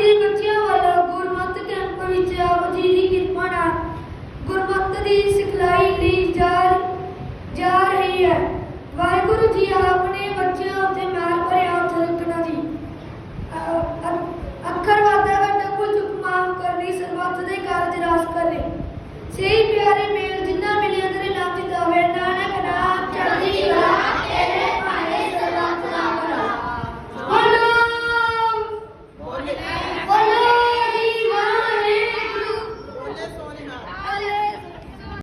ਜ਼ਿਲ੍ਹੇ ਬੱਚਿਆਂ ਵੱਲੋਂ ਗੁਰਮਤਿ ਕੈਂਪ ਵਿੱਚ ਆਪ ਜੀ ਦੀ ਕਿਰਪਾ ਨਾਲ ਗੁਰਮਤਿ ਦੀ ਸਿਖਲਾਈ ਲਈ ਜਾ ਜਾ ਰਹੀ ਹੈ। ਵਾਹਿਗੁਰੂ ਜੀ ਆਪਣੇ ਬੱਚਿਆਂ ਉੱਤੇ ਮਿਹਰ